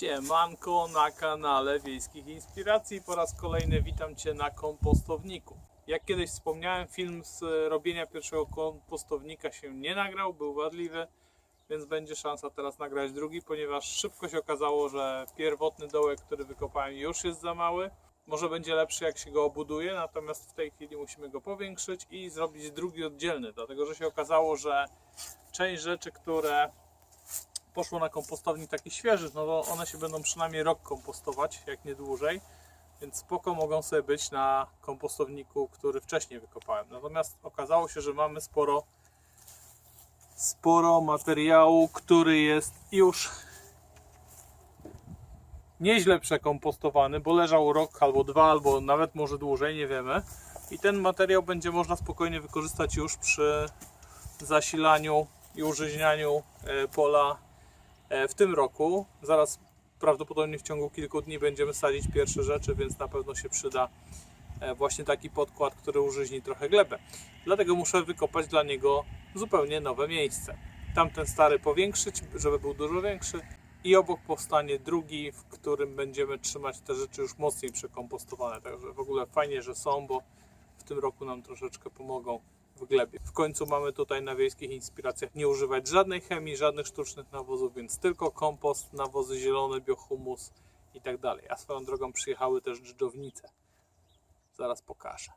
Siemanko na kanale Wiejskich Inspiracji. Po raz kolejny witam Cię na kompostowniku. Jak kiedyś wspomniałem, film z robienia pierwszego kompostownika się nie nagrał, był wadliwy, więc będzie szansa teraz nagrać drugi, ponieważ szybko się okazało, że pierwotny dołek, który wykopałem już jest za mały. Może będzie lepszy jak się go obuduje, natomiast w tej chwili musimy go powiększyć i zrobić drugi oddzielny, dlatego że się okazało, że część rzeczy, które poszło na kompostownik taki świeży, no to one się będą przynajmniej rok kompostować, jak nie dłużej. Więc spoko mogą sobie być na kompostowniku, który wcześniej wykopałem. Natomiast okazało się, że mamy sporo sporo materiału, który jest już nieźle przekompostowany, bo leżał rok albo dwa, albo nawet może dłużej, nie wiemy. I ten materiał będzie można spokojnie wykorzystać już przy zasilaniu i użyźnianiu e, pola w tym roku. Zaraz prawdopodobnie w ciągu kilku dni będziemy sadzić pierwsze rzeczy, więc na pewno się przyda e, właśnie taki podkład, który użyźni trochę glebę. Dlatego muszę wykopać dla niego zupełnie nowe miejsce. Tamten stary powiększyć, żeby był dużo większy i obok powstanie drugi, w którym będziemy trzymać te rzeczy już mocniej przekompostowane. Także w ogóle fajnie, że są, bo w tym roku nam troszeczkę pomogą w glebie. W końcu mamy tutaj na wiejskich inspiracjach nie używać żadnej chemii, żadnych sztucznych nawozów, więc tylko kompost, nawozy zielone, biohumus i tak dalej. A swoją drogą przyjechały też dżdżownice. Zaraz pokażę.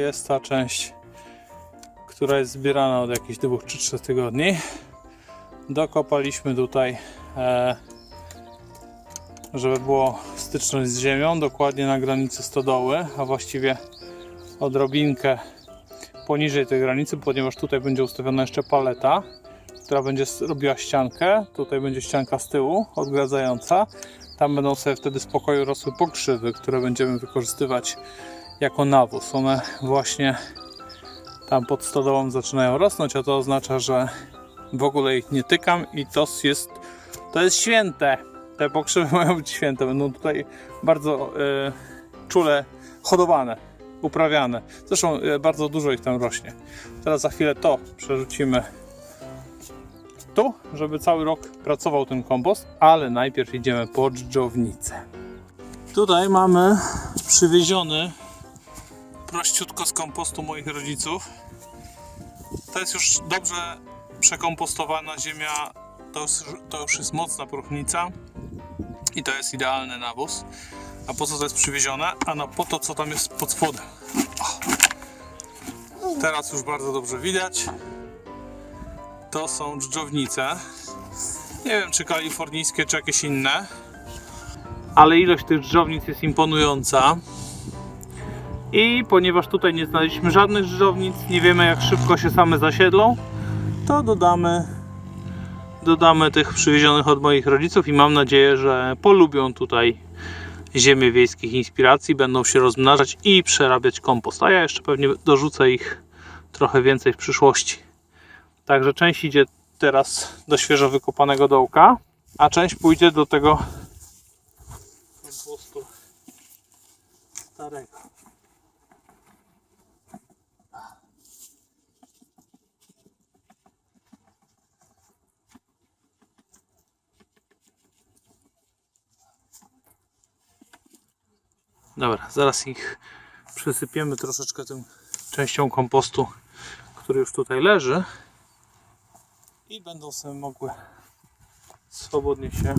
Jest ta część, która jest zbierana od jakichś dwóch czy trzech tygodni. Dokopaliśmy tutaj, e, żeby było styczność z ziemią, dokładnie na granicy stodoły, a właściwie odrobinkę poniżej tej granicy, ponieważ tutaj będzie ustawiona jeszcze paleta, która będzie robiła ściankę. Tutaj będzie ścianka z tyłu, odgradzająca. Tam będą sobie wtedy spokoju rosły pokrzywy, które będziemy wykorzystywać jako nawóz. One właśnie tam pod stodołą zaczynają rosnąć, a to oznacza, że w ogóle ich nie tykam i to jest, to jest święte. Te pokrzywy mają być święte. Będą tutaj bardzo e, czule hodowane, uprawiane. Zresztą e, bardzo dużo ich tam rośnie. Teraz za chwilę to przerzucimy tu, żeby cały rok pracował ten kompost, ale najpierw idziemy po dżdżownicę. Tutaj mamy przywieziony prościutko z kompostu moich rodziców. To jest już dobrze przekompostowana ziemia. To, jest, to już jest mocna próchnica i to jest idealny nawóz. A po co to jest przywiezione? Ano po to, co tam jest pod spodem. Teraz już bardzo dobrze widać. To są dżdżownice. Nie wiem, czy kalifornijskie, czy jakieś inne. Ale ilość tych dżdżownic jest imponująca. I ponieważ tutaj nie znaleźliśmy żadnych drżownic, nie wiemy jak szybko się same zasiedlą, to dodamy, dodamy tych przywiezionych od moich rodziców i mam nadzieję, że polubią tutaj ziemię wiejskich inspiracji, będą się rozmnażać i przerabiać kompost. A ja jeszcze pewnie dorzucę ich trochę więcej w przyszłości. Także część idzie teraz do świeżo wykopanego dołka, a część pójdzie do tego kompostu starego. Dobra, zaraz ich przysypiemy troszeczkę tym częścią kompostu, który już tutaj leży i będą sobie mogły swobodnie się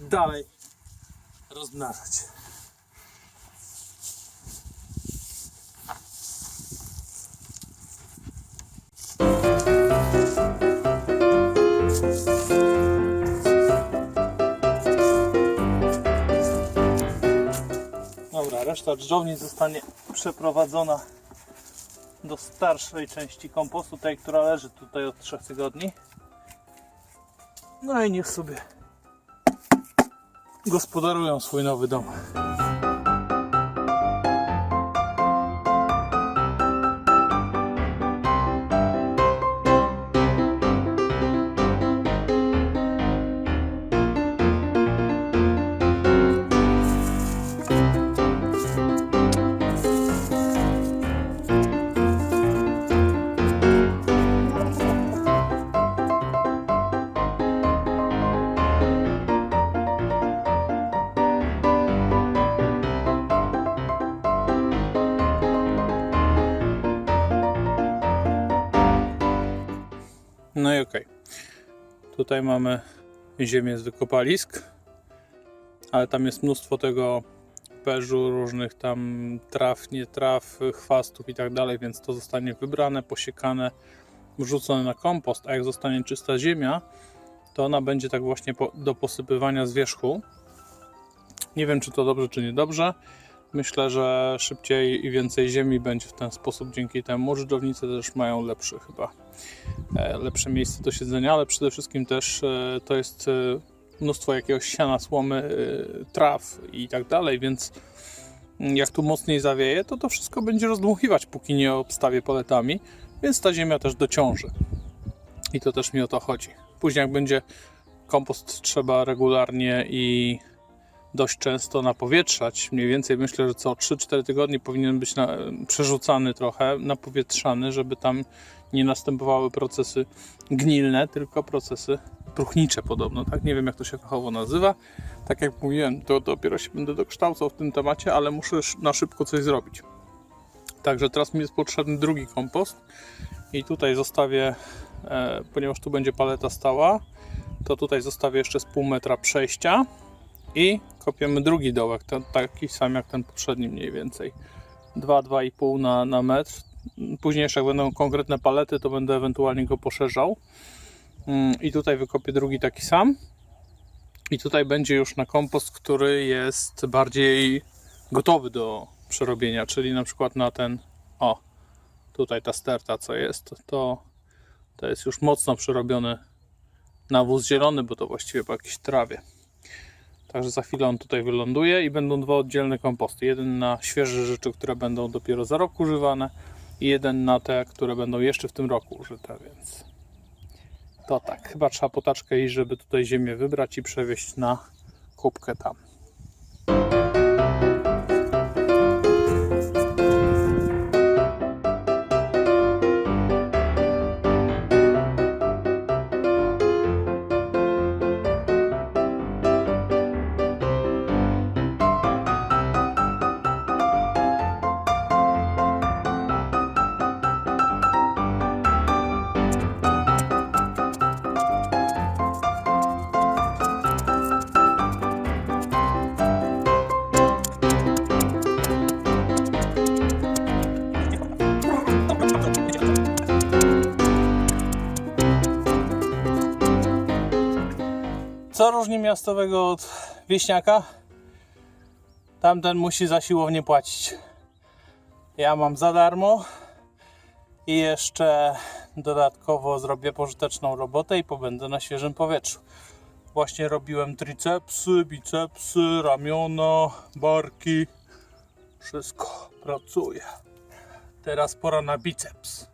dalej rozmnażać. Reszta dżdżowni zostanie przeprowadzona do starszej części kompostu, tej, która leży tutaj od 3 tygodni. No i niech sobie gospodarują swój nowy dom. No i okej. Tutaj mamy ziemię z wykopalisk, ale tam jest mnóstwo tego perzu, różnych tam traw, nie traw, chwastów i tak dalej, więc to zostanie wybrane, posiekane, wrzucone na kompost, a jak zostanie czysta ziemia, to ona będzie tak właśnie do posypywania z wierzchu. Nie wiem, czy to dobrze, czy niedobrze. Myślę, że szybciej i więcej ziemi będzie w ten sposób dzięki temu. Żydownice też mają lepszy chyba e, lepsze miejsce do siedzenia, ale przede wszystkim też e, to jest e, mnóstwo jakiegoś siana, słomy, traw i tak dalej, więc mm, jak tu mocniej zawieje, to to wszystko będzie rozdmuchiwać, póki nie obstawię paletami, więc ta ziemia też dociąży. I to też mi o to chodzi. Później jak będzie kompost trzeba regularnie i dość często napowietrzać. Mniej więcej myślę, że co 3-4 tygodnie powinien być na, przerzucany trochę, napowietrzany, żeby tam nie następowały procesy gnilne, tylko procesy próchnicze podobno, tak? Nie wiem jak to się fachowo nazywa. Tak jak mówiłem, to dopiero się będę dokształcał w tym temacie, ale muszę sz- na szybko coś zrobić. Także teraz mi jest potrzebny drugi kompost i tutaj zostawię, e, ponieważ tu będzie paleta stała, to tutaj zostawię jeszcze z pół metra przejścia i kopiemy drugi dołek, ten, taki sam jak ten poprzedni mniej więcej. 2-2,5 na, na metr. Później jak będą konkretne palety, to będę ewentualnie go poszerzał. Mm, I tutaj wykopię drugi taki sam. I tutaj będzie już na kompost, który jest bardziej gotowy do przerobienia, czyli na przykład na ten, o, tutaj ta sterta co jest, to, to jest już mocno przerobiony nawóz zielony, bo to właściwie po jakiejś trawie. Także za chwilę on tutaj wyląduje i będą dwa oddzielne komposty. Jeden na świeże rzeczy, które będą dopiero za rok używane i jeden na te, które będą jeszcze w tym roku użyte, więc to tak. Chyba trzeba potaczkę iść, żeby tutaj ziemię wybrać i przewieźć na kubkę tam. Co różni miastowego od wieśniaka? Tamten musi za siłownię płacić. Ja mam za darmo i jeszcze dodatkowo zrobię pożyteczną robotę i pobędę na świeżym powietrzu. Właśnie robiłem tricepsy, bicepsy, ramiona, barki. Wszystko pracuje. Teraz pora na biceps.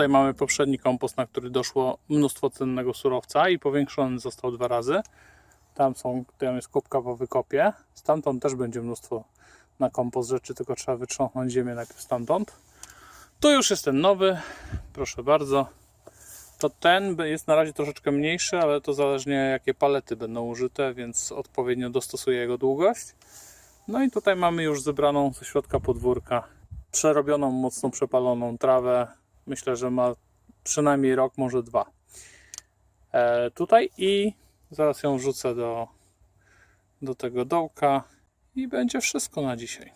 Tutaj mamy poprzedni kompost, na który doszło mnóstwo cennego surowca i powiększony został dwa razy. Tam, są, tam jest kubka po wykopie. Stamtąd też będzie mnóstwo na kompost rzeczy, tylko trzeba wytrząsnąć ziemię najpierw stamtąd. Tu już jest ten nowy, proszę bardzo. To ten jest na razie troszeczkę mniejszy, ale to zależnie jakie palety będą użyte, więc odpowiednio dostosuję jego długość. No i tutaj mamy już zebraną ze środka podwórka przerobioną, mocno przepaloną trawę. Myślę, że ma przynajmniej rok, może dwa. E, tutaj i zaraz ją wrzucę do, do tego dołka i będzie wszystko na dzisiaj.